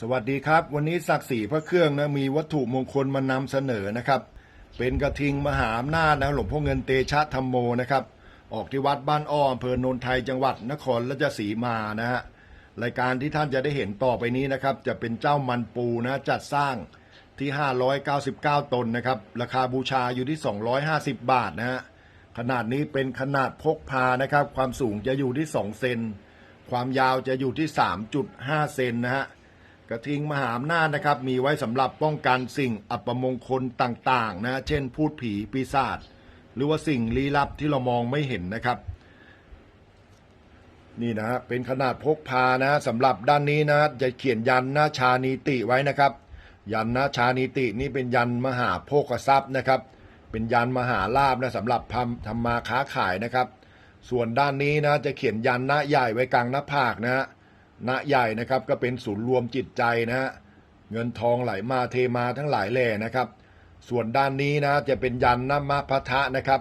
สวัสดีครับ วันนี้ศักดิ์ศรีพระเครื่องนะมีวัตถุมงคลมานำเสนอนะครับ เป็นกระทิงมหาอำนาจนะหลวงพ่อเงินเตชะธรรมโมนะครับ ออกที่วัดบ้านอ้ออำเภอโนนไทยจังหวัดนครราชสีมานะฮะรายการที่ท่านจะได้เห็นต่อไปนี้นะครับ จะเป็นเจ้ามันปูนะจัดสร้างที่ 599 ตนนะครับ ราคาบูชาอยู่ที่ 250 บาทนะฮะขนาดนี้เป็นขนาดพกพานะครับ ความสูงจะอยู่ที่ 2 เซนความยาวจะอยู่ที่ 3.5 เซนนะฮะ กระทิงมหาอำนาจนะครับ มีไว้สำหรับป้องกันสิ่งอัปมงคลต่างๆนะเช่น พูดผีปีศาจหรือว่าสิ่งลี้ลับที่เรามองไม่เห็นนะครับ นี่นะฮะเป็นขนาดพกพานะสำหรับด้านนี้นะจะเขียนยันหน้าชานีติไว้นะครับ ยันหน้าชานีตินี่เป็นยันมหาโภคทรัพย์นะครับ เป็นยันมหาลาบนะสำหรับทำทำมาค้าขายนะครับ ส่วนด้านนี้นะจะเขียนยันหน้าใหญ่ไว้กลางหน้าผากนะฮะ ณใหญ่นะครับก็เป็นศูนย์รวมจิตใจนะฮะเงินทองไหลมาเทมาทั้งหลายแหล่นะครับ ส่วนด้านนี้นะจะเป็นยันนมพทะนะครับ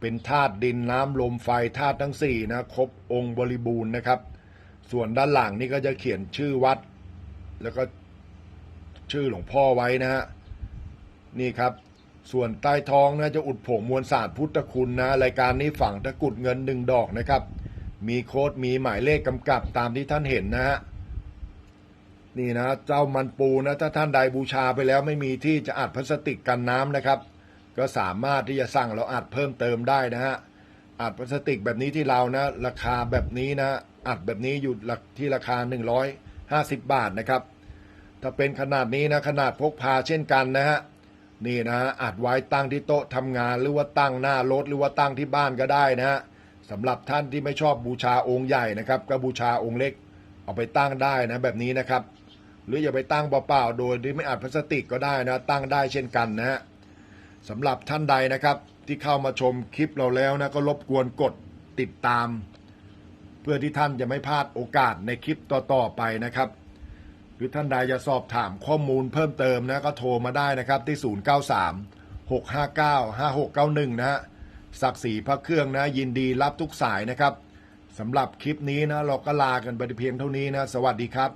เป็นธาตุดินน้ำลมไฟธาตุทั้งสี่นะครบองค์บริบูรณ์นะครับ ส่วนด้านหลังนี่ก็จะเขียนชื่อวัด แล้วก็ชื่อหลวงพ่อไว้นะฮะนี่ครับส่วนใต้ท้องนะจะอุดผงมวลสารพุทธคุณนะรายการนี้ฝังตะกุดเงินหนึ่งดอกนะครับ มีโค้ดมีหมายเลขกำกับตามที่ท่านเห็นนะฮะนี่นะเจ้ามันปูนะถ้าท่านใดบูชาไปแล้วไม่มีที่จะอัดพลาสติกกันน้ำนะครับ ก็สามารถที่จะสั่งเราอัดเพิ่มเติมได้นะฮะอัดพลาสติกแบบนี้ที่เรานะ ราคาแบบนี้นะ อัดแบบนี้อยู่หลักที่ราคา 150 บาทนะครับ ถ้าเป็นขนาดนี้นะขนาดพกพาเช่นกันนะฮะนี่นะฮะอัดไว้ตั้งที่โต๊ะทำงานหรือว่าตั้งหน้ารถหรือว่าตั้งที่บ้านก็ได้นะฮะ สำหรับท่านที่ไม่ชอบบูชาองค์ใหญ่นะครับ ก็บูชาองค์เล็กเอาไปตั้งได้นะแบบนี้นะครับ หรืออย่าไปตั้งเปล่าๆโดยที่ไม่อัดพลาสติกก็ได้นะตั้งได้เช่นกันนะฮะสำหรับท่านใดนะครับที่เข้ามาชมคลิปเราแล้วนะก็รบกวนกดติดตาม เพื่อที่ท่านจะไม่พลาดโอกาสในคลิปต่อๆไปนะครับ หรือท่านใดจะสอบถามข้อมูลเพิ่มเติมนะก็โทรมาได้นะครับที่ 093 659 5691 นะฮะ ศักดิ์ศรีพระเครื่องนะยินดีรับทุกสายนะครับสำหรับคลิปนี้นะเราก็ลากันไปเพียงเท่านี้นะ สวัสดีครับ